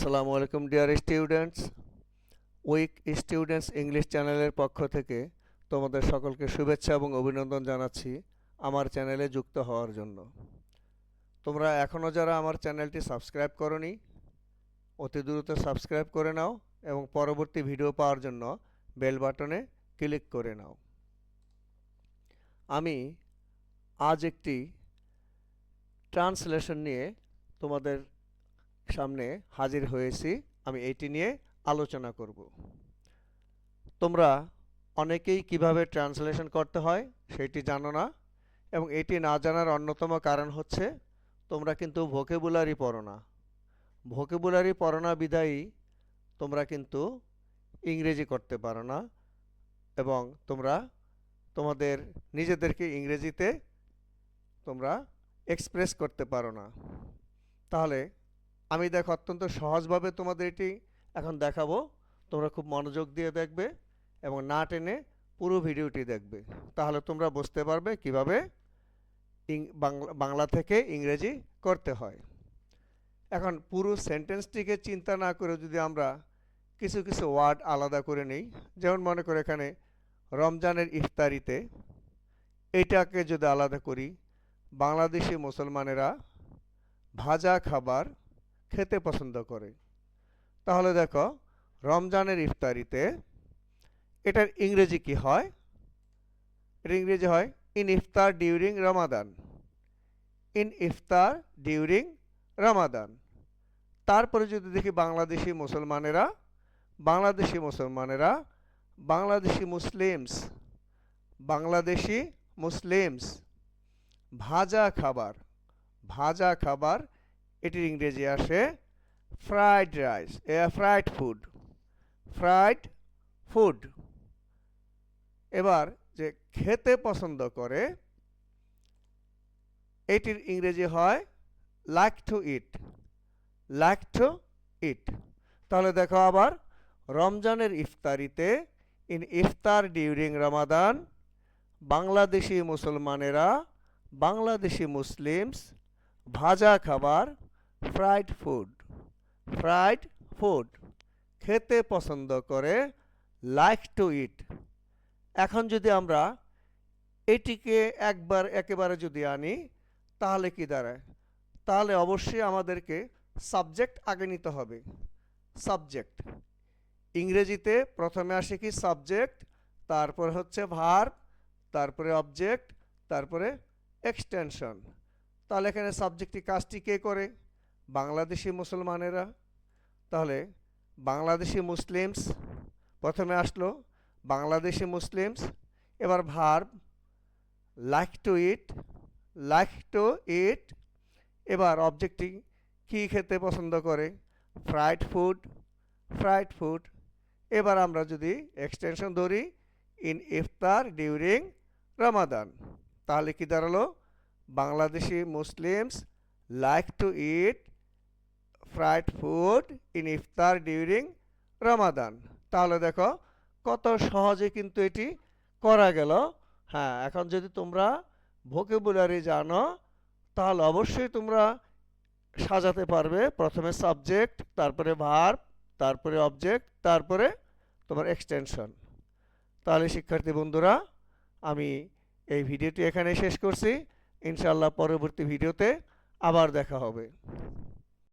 আসসালামু আলাইকুম, dear students. Weak students English চ্যানেলের পক্ষ থেকে তোমাদের সকলকে শুভেচ্ছা এবং অভিনন্দন জানাচ্ছি আমার চ্যানেলে যুক্ত হওয়ার জন্য। তোমরা এখনও যারা আমার চ্যানেলটি সাবস্ক্রাইব করনি, অতি দ্রুত সাবস্ক্রাইব করে নাও এবং পরবর্তী ভিডিও পাওয়ার জন্য বেল বাটনে ক্লিক করে নাও। আমি আজ একটি ট্রান্সলেশন নিয়ে তোমাদের সামনে হাজির হয়েছি, আমি এটি নিয়ে আলোচনা করব। তোমরা অনেকেই কীভাবে ট্রান্সলেশন করতে হয় সেটি জানো না এবং এটি না জানার অন্যতম কারণ হচ্ছে তোমরা কিন্তু ভোকেবুলারি পড়ো না। ভোকেবুলারি পড়ো না বিধায়ী তোমরা কিন্তু ইংরেজি করতে পারো না এবং তোমরা তোমাদের নিজেদেরকে ইংরেজিতে তোমরা এক্সপ্রেস করতে পারো না। তাহলে আমি দেখো, অত্যন্ত সহজভাবে তোমাদের এটি এখন দেখাবো। তোমরা খুব মনোযোগ দিয়ে দেখবে এবং না টেনে পুরো ভিডিওটি দেখবে। তাহলে তোমরা বুঝতে পারবে কীভাবে বাংলা থেকে ইংরেজি করতে হয়। এখন পুরো সেন্টেন্সটিকে চিন্তা না করে যদি আমরা কিছু কিছু ওয়ার্ড আলাদা করে নিই, যেমন মনে করে এখানে রমজানের ইফতারিতে এটাকে যদি আলাদা করি, বাংলাদেশি মুসলমানেরা ভাজা খাবার খেতে পছন্দ করে। তাহলে দেখো, রমজানের ইফতারিতে এটার ইংরেজি কি হয়? এটার ইংরেজি হয়, in iftar during Ramadan. In iftar during Ramadan. তারপরে যদি দেখি বাংলাদেশি মুসলমানেরা বাংলাদেশি মুসলমানেরা, বাংলাদেশি মুসলিমস বাংলাদেশি মুসলিমস, ভাজা খাবার ভাজা খাবার এটির ইংরেজি আসে fried rice fried food fried food এবার যে খেতে পছন্দ করে, এটির ইংরেজি হয় like to eat like to eat তাহলে দেখো আবার, রমজানের ইফতারিতে ইন ইফতার ডিউরিং রমাদান বাংলাদেশি মুসলমানেরা বাংলাদেশি মুসলিমস ভাজা খাবার ফ্রাইড ফুড। Fried food. খেতে পছন্দ করে, লাইক টু ইট। এখন যদি আমরা এটিকে একবার একেবারে যদি আনি, তাহলে কি দাঁড়ায়? তাহলে অবশ্যই আমাদেরকে সাবজেক্ট আগে নিতে হবে। সাবজেক্ট। ইংরেজিতে প্রথমে আসে কি সাবজেক্ট, তারপরে হচ্ছে ভার্ব তারপরে অবজেক্ট, তারপরে এক্সটেনশন। তাহলে এখানে সাবজেক্টটি কাজটি কে করে? বাংলাদেশি মুসলমানেরা, তাহলে বাংলাদেশি মুসলিমস প্রথমে আসলো বাংলাদেশি মুসলিমস, এবার verb like to eat like to eat এবার অবজেক্টটি কী খেতে পছন্দ করে? ফ্রাইড ফুড ফ্রাইড ফুড এবার আমরা যদি এক্সটেনশন ধরি ইন ইফতার ডিউরিং রমাদান তাহলে কি দাঁড়াল? Bangladeshi Muslims like to eat fried food in iftar during Ramadan তাহলে দেখো কত সহজে কিন্তু এটি করা গেল। হ্যাঁ এখন যদি তোমরা ভোকেবুলারি জানো, তাহলে অবশ্যই তোমরা সাজাতে পারবে। প্রথমে সাবজেক্ট তারপরে ভার্ব তারপরে অবজেক্ট তারপরে তোমার এক্সটেনশন তাহলে শিক্ষার্থী বন্ধুরা, আমি এই ভিডিওটি এখানে শেষ করছি। ইনশাল্লাহ পরবর্তী ভিডিওতে আবার দেখা হবে।